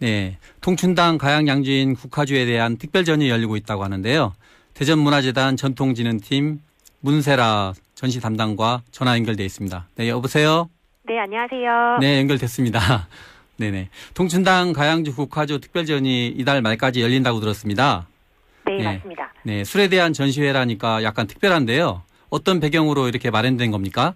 네, 통춘당 가양 양주인 국화주에 대한 특별전이 열리고 있다고 하는데요. 대전문화재단 전통진흥팀 문세라 전시 담당과 전화 연결돼 있습니다. 네, 여보세요. 네, 안녕하세요. 네, 연결됐습니다. 네네. 통춘당 가양주 국화주 특별전이 이달 말까지 열린다고 들었습니다. 네, 네. 맞습니다. 네, 술에 대한 전시회라니까 약간 특별한데요. 어떤 배경으로 이렇게 마련된 겁니까?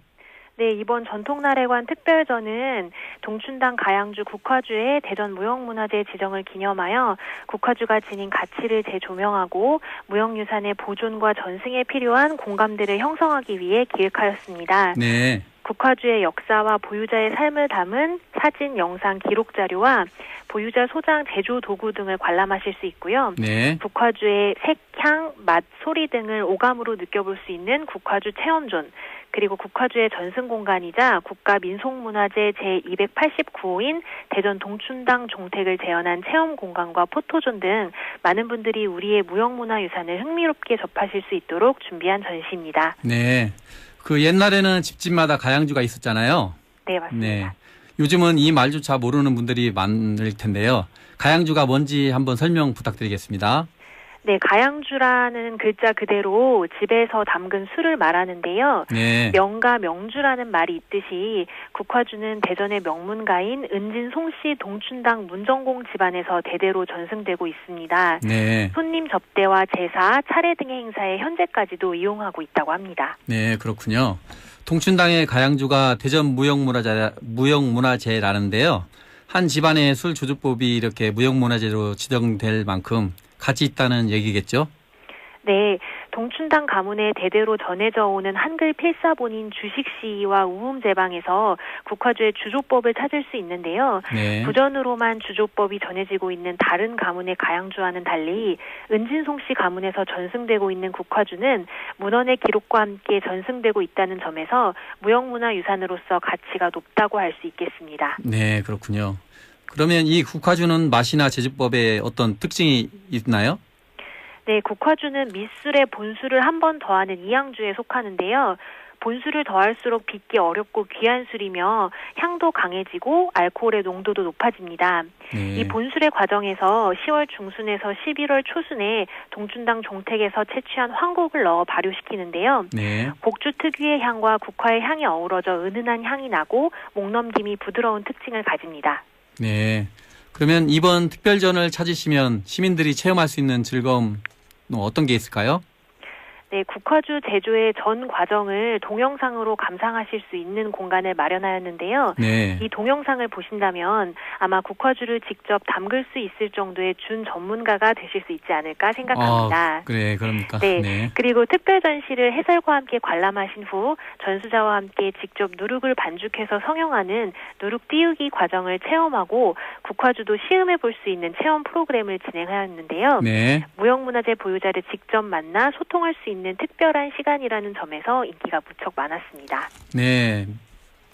네, 이번 전통나래관 특별전은 동춘당 가양주 국화주의 대전 무형문화재 지정을 기념하여 국화주가 지닌 가치를 재조명하고 무형유산의 보존과 전승에 필요한 공감대를 형성하기 위해 기획하였습니다. 네. 국화주의 역사와 보유자의 삶을 담은 사진, 영상, 기록 자료와 보유자 소장, 제조 도구 등을 관람하실 수 있고요. 네. 국화주의 색, 향, 맛, 소리 등을 오감으로 느껴볼 수 있는 국화주 체험존, 그리고 국화주의 전승 공간이자 국가 민속문화재 제289호인 대전 동춘당 종택을 재현한 체험 공간과 포토존 등 많은 분들이 우리의 무형문화 유산을 흥미롭게 접하실 수 있도록 준비한 전시입니다. 네. 그 옛날에는 집집마다 가양주가 있었잖아요. 네, 맞습니다. 네. 요즘은 이 말조차 모르는 분들이 많을 텐데요. 가양주가 뭔지 한번 설명 부탁드리겠습니다. 네, 가양주라는 글자 그대로 집에서 담근 술을 말하는데요. 네. 명가 명주라는 말이 있듯이 국화주는 대전의 명문가인 은진 송 씨 동춘당 문정공 집안에서 대대로 전승되고 있습니다. 네. 손님 접대와 제사, 차례 등의 행사에 현재까지도 이용하고 있다고 합니다. 네, 그렇군요. 통춘당의 가양주가 대전 무형문화재, 무형문화재라는데요. 한 집안의 술 조주법이 이렇게 무형문화재로 지정될 만큼 가치 있다는 얘기겠죠? 네, 동춘당 가문에 대대로 전해져 오는 한글 필사본인 주식시와 우음제방에서 국화주의 주조법을 찾을 수 있는데요. 네. 부전으로만 주조법이 전해지고 있는 다른 가문의 가양주와는 달리 은진송 씨 가문에서 전승되고 있는 국화주는 문헌의 기록과 함께 전승되고 있다는 점에서 무형문화 유산으로서 가치가 높다고 할 수 있겠습니다. 네, 그렇군요. 그러면 이 국화주는 맛이나 제조법에 어떤 특징이 있나요? 네, 국화주는 밑술에 본술을 한 번 더하는 이양주에 속하는데요. 본술을 더할수록 빚기 어렵고 귀한 술이며 향도 강해지고 알코올의 농도도 높아집니다. 네. 이 본술의 과정에서 10월 중순에서 11월 초순에 동춘당 종택에서 채취한 황곡을 넣어 발효시키는데요. 네. 곡주 특유의 향과 국화의 향이 어우러져 은은한 향이 나고 목넘김이 부드러운 특징을 가집니다. 네. 그러면 이번 특별전을 찾으시면 시민들이 체험할 수 있는 즐거움 어떤 게 있을까요? 네, 국화주 제조의 전 과정을 동영상으로 감상하실 수 있는 공간을 마련하였는데요. 네. 이 동영상을 보신다면 아마 국화주를 직접 담글 수 있을 정도의 준 전문가가 되실 수 있지 않을까 생각합니다. 아, 그래, 그럽니까? 네. 그리고 특별 전시를 해설과 함께 관람하신 후 전수자와 함께 직접 누룩을 반죽해서 성형하는 누룩 띄우기 과정을 체험하고 국화주도 시음해 볼 수 있는 체험 프로그램을 진행하였는데요. 네. 무형문화재 보유자를 직접 만나 소통할 수 있는 특별한 시간이라는 점에서 인기가 무척 많았습니다. 네.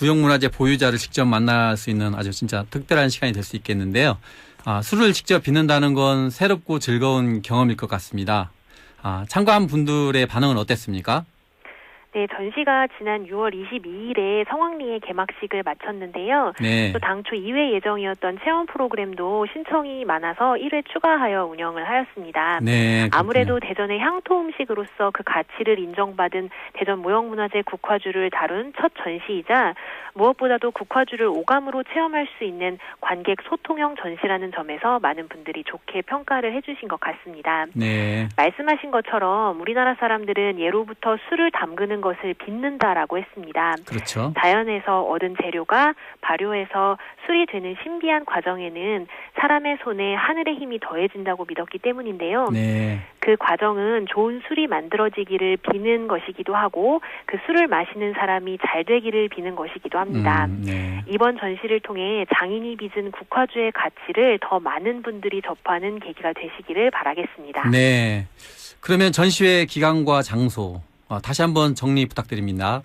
무형문화재 보유자를 직접 만날 수 있는 아주 진짜 특별한 시간이 될 수 있겠는데요. 아, 술을 직접 빚는다는 건 새롭고 즐거운 경험일 것 같습니다. 아, 참가한 분들의 반응은 어땠습니까? 네, 전시가 지난 6월 22일에 성황리에 개막식을 마쳤는데요. 네. 또 당초 2회 예정이었던 체험 프로그램도 신청이 많아서 1회 추가하여 운영을 하였습니다. 네. 아무래도 대전의 향토 음식으로서 그 가치를 인정받은 대전 무형문화재 국화주를 다룬 첫 전시이자 무엇보다도 국화주를 오감으로 체험할 수 있는 관객 소통형 전시라는 점에서 많은 분들이 좋게 평가를 해주신 것 같습니다. 네. 말씀하신 것처럼 우리나라 사람들은 예로부터 술을 담그는 것을 빚는다라고 했습니다. 그렇죠. 자연에서 얻은 재료가 발효해서 술이 되는 신비한 과정에는 사람의 손에 하늘의 힘이 더해진다고 믿었기 때문인데요. 네. 그 과정은 좋은 술이 만들어지기를 비는 것이기도 하고 그 술을 마시는 사람이 잘 되기를 비는 것이기도 합니다. 음, 네. 이번 전시를 통해 장인이 빚은 국화주의 가치를 더 많은 분들이 접하는 계기가 되시기를 바라겠습니다. 네. 그러면 전시회 기간과 장소 어, 다시 한번 정리 부탁드립니다.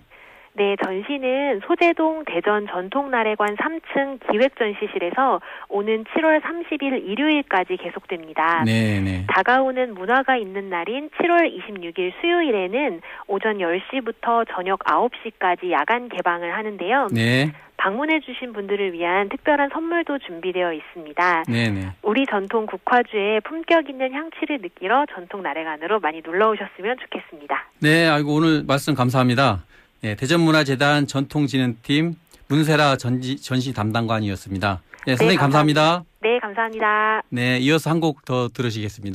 네, 전시는 소재동 대전 전통나래관 3층 기획전시실에서 오는 7월 30일 일요일까지 계속됩니다. 네, 네. 다가오는 문화가 있는 날인 7월 26일 수요일에는 오전 10시부터 저녁 9시까지 야간 개방을 하는데요. 네. 방문해 주신 분들을 위한 특별한 선물도 준비되어 있습니다. 네네. 우리 전통 국화주의 품격 있는 향취를 느끼러 전통 나래간으로 많이 놀러 오셨으면 좋겠습니다. 네, 아이고 오늘 말씀 감사합니다. 네, 대전문화재단 전통진흥팀 문세라 전지, 전시 담당관이었습니다. 네, 선생님 감사합니다. 감사합니다. 네, 감사합니다. 네, 이어서 한 곡 더 들으시겠습니다.